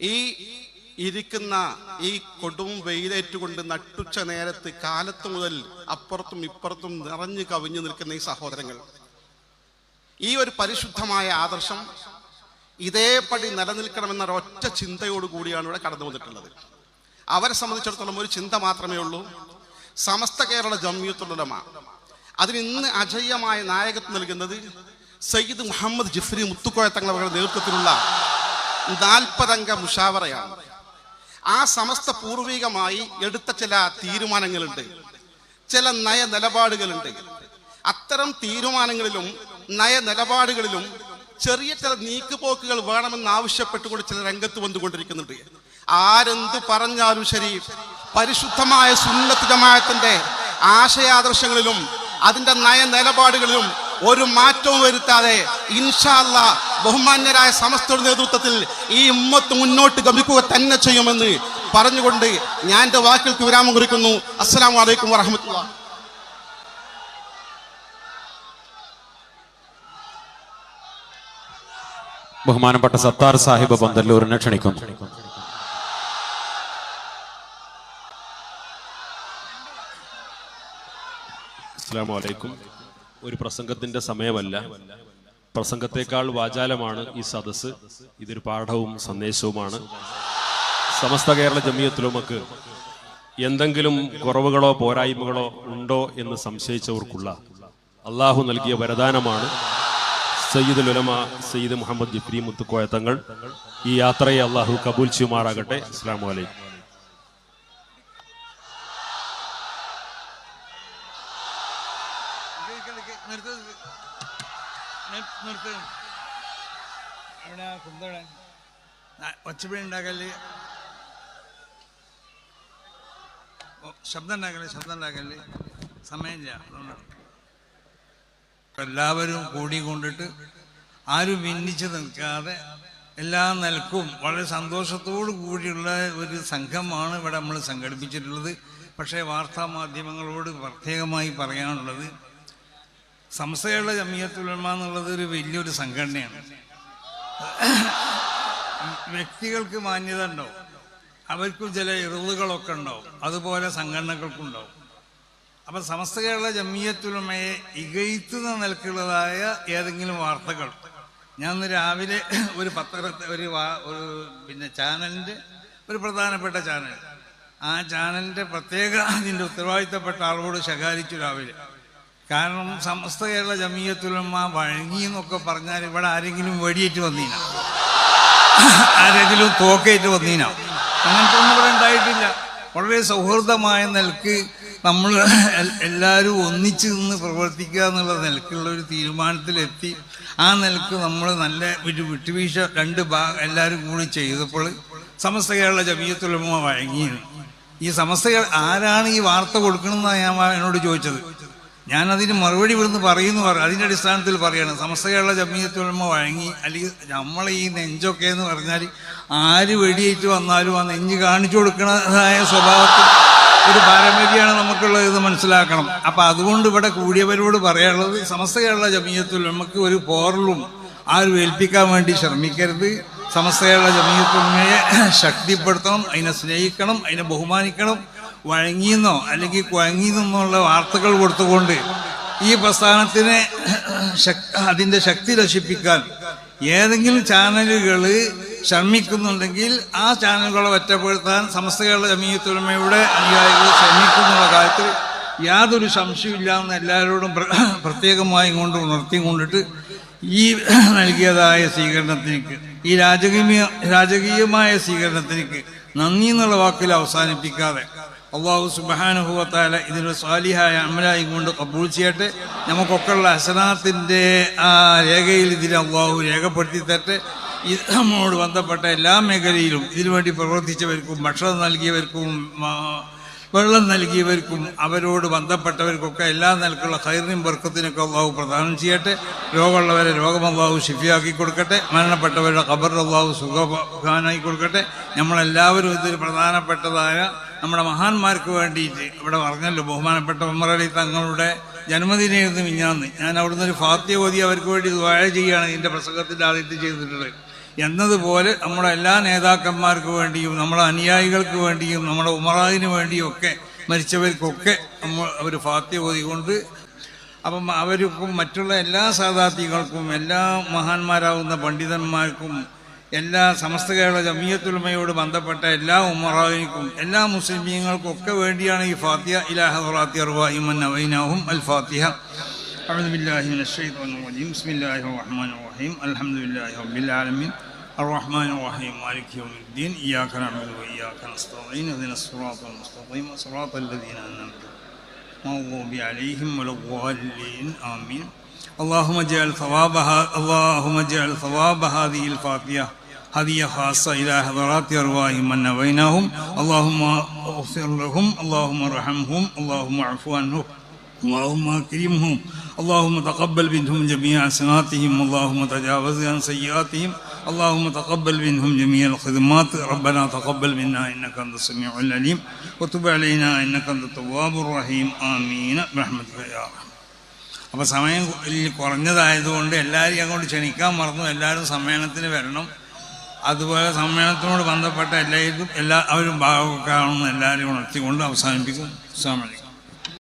ഈ ഇരിക്കുന്ന ഈ കൊടും വെയിലേറ്റുകൊണ്ട് നട്ടുച്ച നേരത്ത് കാലത്ത് മുതൽ അപ്പുറത്തും ഇപ്പുറത്തും നിറഞ്ഞു കവിഞ്ഞു നിൽക്കുന്ന ഈ സഹോദരങ്ങൾ. ഈ ഒരു പരിശുദ്ധമായ ആദർശം ഇതേപടി നിലനിൽക്കണമെന്ന ഒറ്റ ചിന്തയോട് കൂടിയാണ് ഇവിടെ കടന്നു വന്നിട്ടുള്ളത്. അവരെ സംബന്ധിച്ചിടത്തോളം ഒരു ചിന്ത മാത്രമേ ഉള്ളൂ. സമസ്ത കേരള ജമ്മിയത്തുള്ളമ അതിന് ഇന്ന് അജയ്യമായ നായകത്വം നൽകുന്നത് സയ്യിദ് മുഹമ്മദ് ജിഫ്രി മുത്തുക്കോയ തങ്ങളുടെ നേതൃത്വത്തിലുള്ള നാൽപ്പതംഗ മുഷാവറയാണ്. ആ സമസ്ത പൂർവികമായി എടുത്ത ചില തീരുമാനങ്ങളുണ്ട്. ചില നയ നിലപാടുകളുണ്ട് അത്തരം തീരുമാനങ്ങളിലും നയ നിലപാടുകളിലും ചെറിയ ചില നീക്കുപോക്കുകൾ വേണമെന്ന് ആവശ്യപ്പെട്ടുകൊണ്ട് ചില രംഗത്ത് വന്നുകൊണ്ടിരിക്കുന്നുണ്ട്. ആരെന്ത് പറഞ്ഞാലും ശരി പരിശുദ്ധമായ സുന്നത്ത് ജമാഅത്തിന്റെ ആശയാദർശങ്ങളിലും അതിന്റെ നയ നിലപാടുകളിലും ഒരു മാറ്റവും വരുത്താതെ ഇൻഷാല്ല ബഹുമാന്യരായ സമസ്തയുടെ നേതൃത്വത്തിൽ ഈ ഉമ്മത്ത് മുന്നോട്ട് ഗമിക്കുക തന്നെ ചെയ്യുമെന്ന് പറഞ്ഞുകൊണ്ട് ഞാൻ എന്റെ വാക്കുകൾക്ക് വിരാമം കുറിക്കുന്നു. അസ്സാം വലൈക്കും വറഹമത്തുള്ള. ബഹുമാനപ്പെട്ട സത്താർ സാഹിബ് പന്തല്ലൂരിനെ ക്ഷണിക്കുന്നു. അസ്സാം വലൈക്കും ഒരു പ്രസംഗത്തിന്റെ സമയമല്ല. പ്രസംഗത്തെക്കാൾ വാചാലമാണ് ഈ സദസ്സ്. ഇതൊരു പാഠവും സന്ദേശവുമാണ്. സമസ്ത കേരള ജമിയത്തിലുമക്ക് എന്തെങ്കിലും കുറവുകളോ പോരായ്മകളോ ഉണ്ടോ എന്ന് സംശയിച്ചവർക്കുള്ള അള്ളാഹു നൽകിയ വരദാനമാണ് സയ്യിദ് ഉലമ സയ്യിദ് മുഹമ്മദ് ജിഫ്രി മുത്തുക്കോയ തങ്ങൾ. ഈ യാത്രയെ അള്ളാഹു കബൂൽ ചെയ്യുമാറാകട്ടെ. അസ്സാം വലൈക്കും ഒച്ചപ്പിടി ഉണ്ടാക്കൽ. ശബ്ദം ഉണ്ടാക്കൽ ശബ്ദം ഉണ്ടാക്കൽ. സമയമില്ല. എല്ലാവരും കൂടി കൊണ്ടിട്ട് ആരും ഭിന്നിച്ച് നിൽക്കാതെ എല്ലാ നിലക്കും വളരെ സന്തോഷത്തോടു കൂടിയുള്ള ഒരു സംഘമാണ് ഇവിടെ നമ്മൾ സംഘടിപ്പിച്ചിട്ടുള്ളത്. പക്ഷേ വാർത്താ മാധ്യമങ്ങളോട് പ്രത്യേകമായി പറയാനുള്ളത് സംസ്ഥയുള്ള ജമിയത്തുലമ എന്നുള്ളത് ഒരു വലിയൊരു സംഘടനയാണ്. വ്യക്തികൾക്ക് മാന്യത ഉണ്ടാവും. അവർക്കും ചില ഇറിവുകളൊക്കെ ഉണ്ടാവും. അതുപോലെ സംഘടനകൾക്കുണ്ടാവും അപ്പം സമസ്ത കേരള ജമിയത്തുലമയെ ഇകയ്ത്തുന്ന നിലക്കുള്ളതായ ഏതെങ്കിലും വാർത്തകൾ. ഞാൻ രാവിലെ ഒരു പത്ര ഒരു ഒരു പിന്നെ ചാനലിന്റെ ഒരു പ്രധാനപ്പെട്ട ചാനൽ. ആ ചാനലിന്റെ പ്രത്യേക അതിന്റെ ഉത്തരവാദിത്തപ്പെട്ട ആളോട് ശകാരിച്ചു രാവിലെ. കാരണം സമസ്ത കേരള ജമീയത്തുലമ്മ വഴങ്ങി എന്നൊക്കെ പറഞ്ഞാൽ ഇവിടെ ആരെങ്കിലും വെടിയേറ്റ് വന്നീന? ആരെങ്കിലും തോക്കേറ്റ് വന്നീന? അങ്ങനത്തെ ഒന്നും ഇവിടെ ഉണ്ടായിട്ടില്ല. വളരെ സൗഹൃദമായ നിലയ്ക്ക് നമ്മൾ എല്ലാവരും ഒന്നിച്ച് നിന്ന് പ്രവർത്തിക്കുക എന്നുള്ള നിലക്കുള്ള ഒരു തീരുമാനത്തിലെത്തി. ആ നിലയ്ക്ക് നമ്മൾ നല്ല ഒരു വിട്ടുവീഴ്ച രണ്ട് ഭാ എല്ലാവരും കൂടി ചെയ്തപ്പോൾ സമസ്ത കേരള ജമീയത്തുലമ്മ വഴങ്ങിയിരുന്നു. ഈ സമസ്ത കേ- ആരാണ് ഈ വാർത്ത കൊടുക്കണമെന്നാണ് ഞാൻ എന്നോട് ചോദിച്ചത്. ഞാൻ അതിന് മറുപടി ഇവിടുന്ന് പറയുന്നു പറ അതിന്റെ അടിസ്ഥാനത്തിൽ പറയാണ് സമസ്ത കേരള ജമീയത്തുലമ വഴങ്ങി അല്ലെങ്കിൽ നമ്മളെ ഈ നെഞ്ചൊക്കെ എന്ന് പറഞ്ഞാൽ ആര് വെടിയേറ്റ് വന്നാലും ആ നെഞ്ച് കാണിച്ചു കൊടുക്കുന്നതായ സ്വഭാവത്തിൽ ഒരു പാരമ്പര്യമാണ് നമുക്കുള്ളത് എന്ന് മനസ്സിലാക്കണം. അപ്പം അതുകൊണ്ട് ഇവിടെ കൂടിയവരോട് പറയാനുള്ളത് സമസ്ത കേരള ജമീയത്തുലമക്ക് ഒരു പോറലും ആരും ഏൽപ്പിക്കാൻ വേണ്ടി ശ്രമിക്കരുത്. സമസ്ത കേരള ജമീയത്തുലമയെ ശക്തിപ്പെടുത്തണം അതിനെ സ്നേഹിക്കണം അതിനെ ബഹുമാനിക്കണം. വഴങ്ങിയെന്നോ അല്ലെങ്കിൽ കുഴങ്ങിയെന്നുള്ള വാർത്തകൾ കൊടുത്തുകൊണ്ട് ഈ പ്രസ്ഥാനത്തിനെ അതിന്റെ ശക്തി നശിപ്പിക്കാൻ ഏതെങ്കിലും ചാനലുകൾ ശ്രമിക്കുന്നുണ്ടെങ്കിൽ ആ ചാനലുകളെ ഒറ്റപ്പെടുത്താൻ സമസ്ത കേരള ജമീയത്തുലമയുടെ അനുയായികൾ ശ്രമിക്കുന്നുള്ള കാര്യത്തിൽ യാതൊരു സംശയമില്ല എന്ന് എല്ലാവരോടും പ്രത്യേകമായി കൊണ്ട് ഉണർത്തി കൊണ്ടിട്ട് ഈ നൽകിയതായ സ്വീകരണത്തിനേക്ക് ഈ രാജകീയ രാജകീയമായ സ്വീകരണത്തിനേക്ക് നന്ദി എന്നുള്ള വാക്കിൽ അവസാനിപ്പിക്കാതെ അള്ളാഹു സുബാനുഭവത്താല ഇതിനൊരു സ്വാലിഹായ അമലായി കൊണ്ട് കബൂൾ ചെയ്യട്ടെ. നമുക്കൊക്കെയുള്ള അസനാത്തിന്റെ ആ രേഖയിൽ ഇതിനെ അള്ളാഹു രേഖപ്പെടുത്തി തട്ടെ ഇത് നമ്മോട് ബന്ധപ്പെട്ട എല്ലാ മേഖലയിലും ഇതിനുവേണ്ടി പ്രവർത്തിച്ചവർക്കും ഭക്ഷണം നൽകിയവർക്കും വെള്ളം നൽകിയവർക്കും അവരോട് ബന്ധപ്പെട്ടവർക്കൊക്കെ എല്ലാ നിലക്കുള്ള ഹൈറിനും വർക്കത്തിനൊക്കെ അള്ളാഹു പ്രദാനം ചെയ്യട്ടെ. രോഗമുള്ളവരെ രോഗം ഷിഫിയാക്കി കൊടുക്കട്ടെ. മരണപ്പെട്ടവരുടെ ഖബർ അള്ളാഹു സുഖാനായി കൊടുക്കട്ടെ. നമ്മളെല്ലാവരും ഇതിൽ പ്രധാനപ്പെട്ടതായ നമ്മുടെ മഹാന്മാർക്ക് വേണ്ടിയിട്ട് ഇവിടെ പറഞ്ഞല്ലോ ബഹുമാനപ്പെട്ട ഉമ്മറലി തങ്ങളുടെ ജന്മദിനം ഇന്ന് മിഞ്ഞാന്ന്. ഞാൻ അവിടുന്ന് ഒരു ഫാത്യ ഓതി അവർക്ക് വേണ്ടി ദ്വാഴ ചെയ്യുകയാണ് ഇതിന്റെ പ്രസംഗത്തിന്റെ ആദ്യത്തെ ചെയ്തിട്ടുള്ളത്. എന്നതുപോലെ നമ്മുടെ എല്ലാ നേതാക്കന്മാർക്ക് വേണ്ടിയും നമ്മുടെ അനുയായികൾക്ക് വേണ്ടിയും നമ്മുടെ ഉമറാദിന് വേണ്ടിയും ഒക്കെ മരിച്ചവർക്കൊക്കെ നമ്മൾ അവർ ഫാത്യ ഓതിക്കൊണ്ട് അപ്പം അവർക്കും മറ്റുള്ള എല്ലാ സാധാർത്ഥികൾക്കും എല്ലാ മഹാന്മാരാവുന്ന പണ്ഡിതന്മാർക്കും എല്ലാ സമസ്ത കേരള ജമിയത്തുലമയോട് ബന്ധപ്പെട്ട എല്ലാ ഉമറാദിനും എല്ലാ മുസ്ലിമീങ്ങൾക്കും ഒക്കെ വേണ്ടിയാണ് ഈ ഫാത്തിയ ഇലാഹ റാത്തി അർവാഹിമൻ അവൈനാഹും അൽ ഫാത്തിഹ أعوذ بالله من الشيطان الرجيم بسم الله الرحمن الرحيم الحمد لله رب العالمين الرحمن الرحيم مالك يوم الدين إياك نعبد وإياك نستعين اهدنا الصراط المستقيم صراط الذين أنعمت المغضوب عليهم ولا الضالين آمين. اللهم اجعل ثوابها اللهم اجعل ثواب هذه الفاتحة هذه خاصة إلى حضرات أرواحهم من نويناهم. اللهم اغفر لهم اللهم ارحمهم اللهم اعف عنهم. اللهم اكرمهم اللهم تقبل منهم جميع حسناتهم اللهم تجاوز عن سيئاتهم اللهم تقبل منهم جميع الخدمات ربنا تقبل منا انك انت السميع العليم وتب علينا انك انت التواب الرحيم امين برحمتك يا ارحم അപ്പോൾ സമയം ഇതിൽ കുറഞ്ഞതായതുകൊണ്ട് എല്ലാവരെയും അങ്ങോട്ട് ക്ഷണിക്കാൻ മറന്നു എല്ലാവരും സമ്മേളനത്തിന് വരണം അതുപോലെ സമ്മേളനത്തിനോട് ബന്ധപ്പെട്ട എല്ലാവർക്കും എല്ലാവരും ഭാഗമൊക്കെ ആണെന്ന് എല്ലാവരും ഉണർത്തിക്കൊണ്ട് അവസാനിപ്പിക്കും അസ്സാം വലൈക്കും